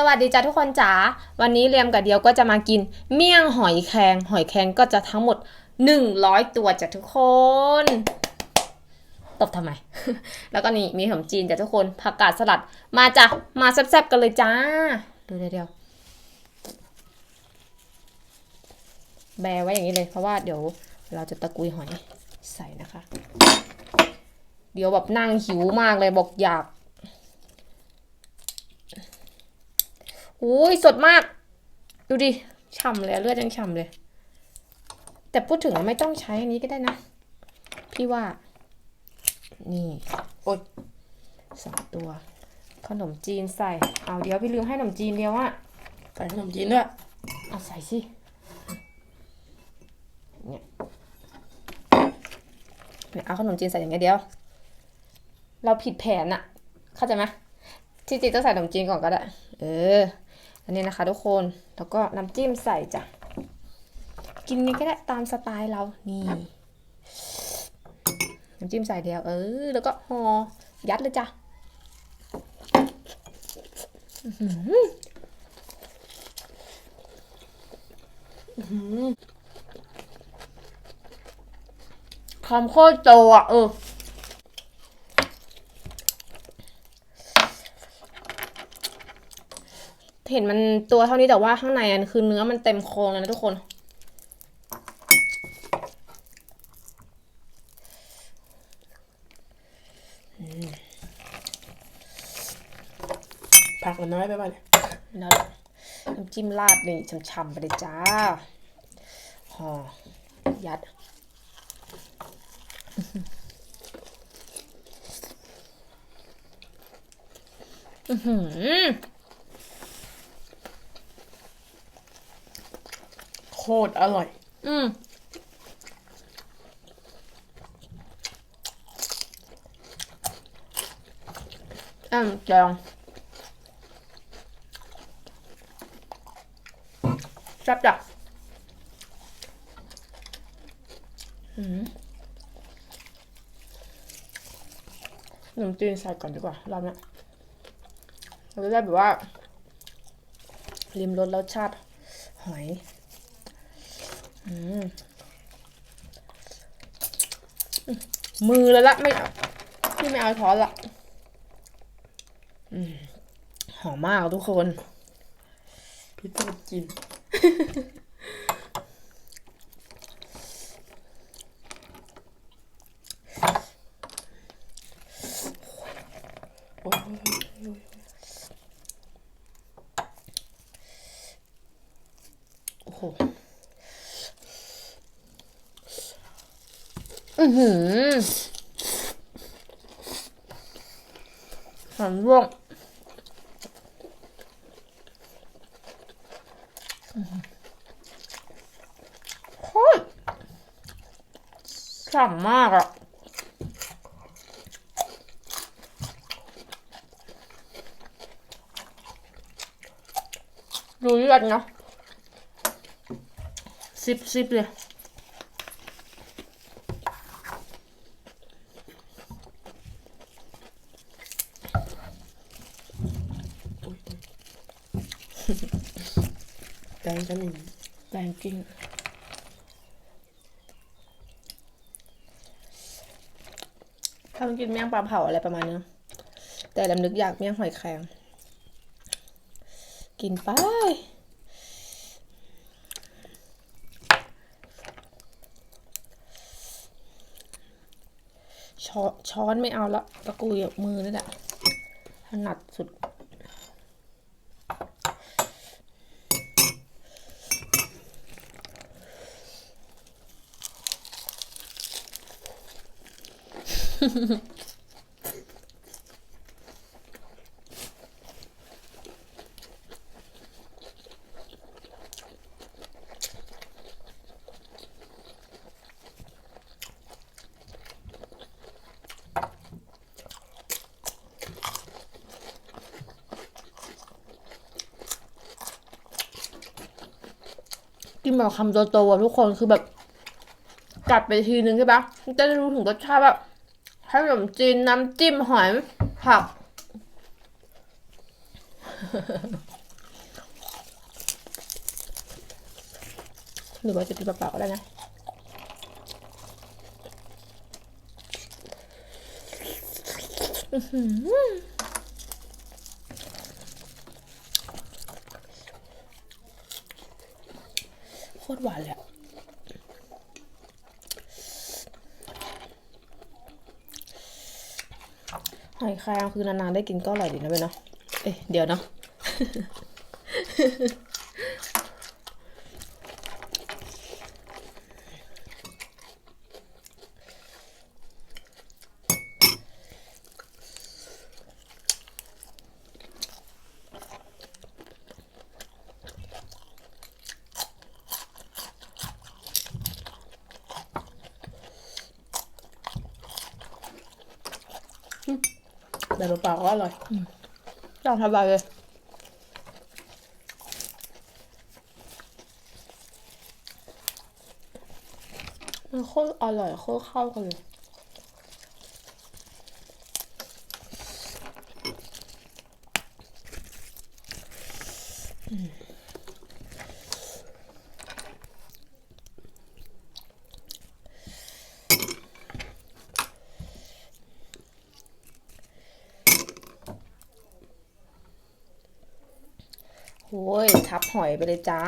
สวัสดีจ้าทุกคนจ๋า วันนี้เรียมกับเดียวก็จะมากิน เมี่ยงหอยแครงหอยแครงก็จะทั้งหมด 100 ตัวจ้ะทุกคน ตบทำไม แล้วก็นี่มีขนมจีนจ้ะทุกคน ผักกาดสลัด มาจ้ะ มาแซ่บๆกันเลยจ้า ดูเดียว แบไว้อย่างนี้เลย เพราะว่าเดี๋ยวเราจะตะกุยหอยใส่นะคะ เดี๋ยวแบบนั่งหิวมากเลยบอกอยาก อุ้ยสดมาก ดูดิฉ่ำเลยอะเลือดยังฉ่ำเลย แต่พูดถึงไม่ต้องใช้อันนี้ก็ได้นะ พี่ว่า นี่ โอ๊ยสองตัว ขนมจีนใส่ เอาเดี๋ยวพี่ลืมให้ขนมจีนเดียวอะใส่ขนมจีนด้วยเอาใส่สิเนี่ยเนี่ยเอาขนมจีนใส่อย่างเงี้ยเดียว เราผิดแผนอะเข้าใจไหมที่จริงต้องใส่ขนมจีนก่อนก็ได้ เออ อันนี้นะคะทุกคนแล้วก็น้ำจิ้มใส่จ้ะกินนี้ก็ได้ตามสไตล์เรานี่น้ำจิ้มใส่เดียวเออแล้วก็ห่อยัดเลยจ้ะอื้อหือคำโคตรโตอะเออ เห็นมันตัวเท่านี้แต่ว่าข้างในอันคือเนื้อมันเต็มโครงเลยนะทุกคนผักมันน้อยไปป่ะเนี่ยนั่นแหละน้ำจิ้มราดนี่ช่ำๆไปเลยจ้าห่อยัด อื้อหือ โค ตรอร่อย อืมอืมจองแซ่บจ้ะอืมขนมจีนใส่ก่อนดีกว่ารอบเนี้ยเราจะได้แบบว่าริมรสรสชาติหอยอื มมือแล้วละไม่เอาพี่ไม่เอาช้อนละอืมหอมมากทุกคน พี่ต้องกิน โอ้ย โอ้โห อือหือหอมร่วงโคตรฉ่ำมากอะดูเลือดเนาะซิบซิบเลย แตงกันหนึ่งแรงจริงถ้ากินเมี่ยงปลาเผาอะไรประมาณนี้แต่ลำนึกอยากเมี่ยงหอยแครงกินไปช้อนช้อนไม่เอาละตะกุยกับมือนี่แหละถนัดสุด กินแบบคำโตๆอะทุกคนคือแบบ กัดไปทีนึงใช่ปะมันจะได้รู้ถึงรสชาติแบบ ขนมจีนน้ำจิ้มหอยผัก หรือว่าจะกินเปล่าๆก็ได้นะโคตรหวานเลย อะหอยแครงคือนานๆได้กินก็อร่อยดีนะเว้ยเนาะ เอ๊ะเดี๋ยวเนาะ แบบเปล่าๆก็อร่อยลองทำไปเลยมันโคตรอร่อยโคตรเข้ากันเลย โอ้ยทับหอยไปเลยจ้า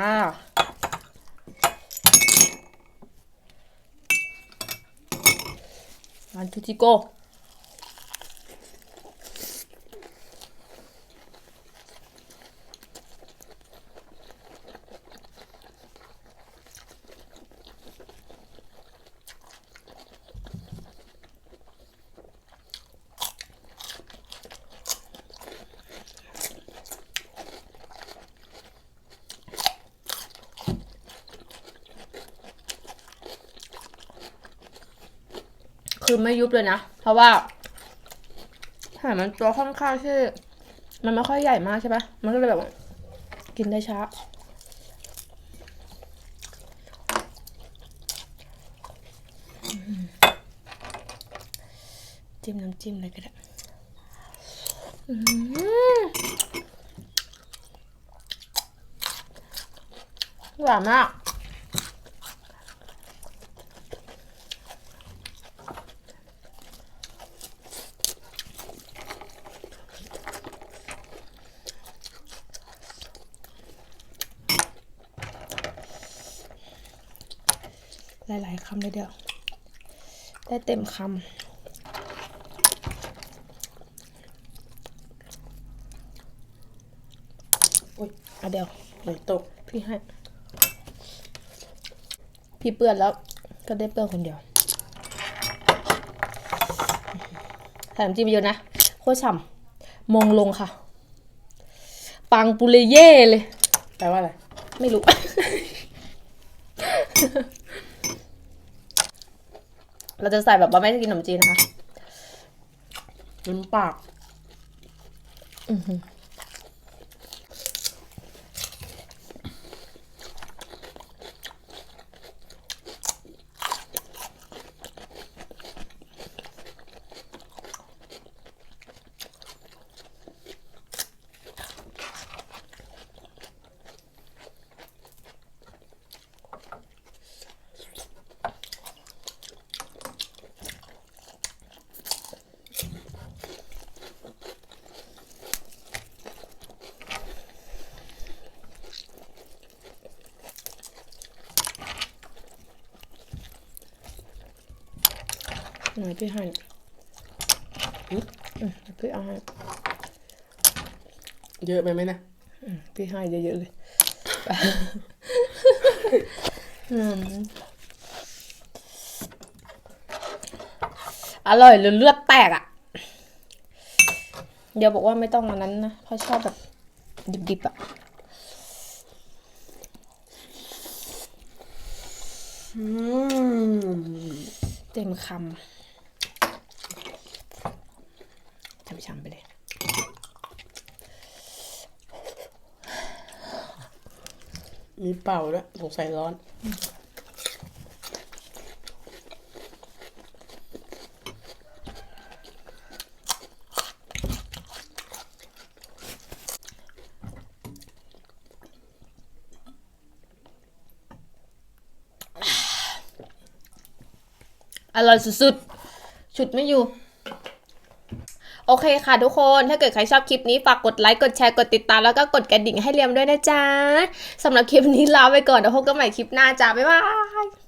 วันทูจิโก คือไม่ยุบเลยนะ เพราะว่าหอยมันตัวค่อนข้างที่มันไม่ค่อยใหญ่มากใช่ปะมันก็เลยแบบกินได้ช้า จิ้มน้ำจิ้มเลยก็ได้อื้อหือหวานมาก หลาย ๆคำเลยเดียว ได้เต็มคำอุ้ยอะเดี๋ยวหอยตก พี่ให้ พี่เปื้อนแล้ว ก็ได้เปื้อนคนเดียวใส่น้ำจิ้มเยอะนะ โคตรฉ่ำมองลงค่ะ ปังปุเรเย่เลย แปลว่าอะไร ไม่รู้ เราจะใส่แบบว่าไม่ได้กินขนมจีนนะคะน้ำปากหน่อยพี่ ให้อืมพี่เอาให้เยอะไปไหมนะ อืมพี่ให้เยอะๆเลย อืมอร่อยหรือเลือดแตกอะ เดี๋ยวบอกว่าไม่ต้องอันนั้นนะเพราะชอบแบบ ดิบๆอะอืมเต็มคำ ฉ่ำๆไปเลยมีเป่าด้วยสงสัยร้อน อร่อยสุดๆ ชุดไม่อยู่ โอเคค่ะทุกคน ถ้าเกิดใครชอบคลิปนี้ฝากกดไลค์ กดแชร์ กดติดตาม แล้วก็กดกระดิ่งให้เรียมด้วยนะจ๊ะสำหรับคลิปนี้ลาไปก่อนเดี๋ยวพบกันใหม่คลิปหน้าจ้าบ๊ายบาย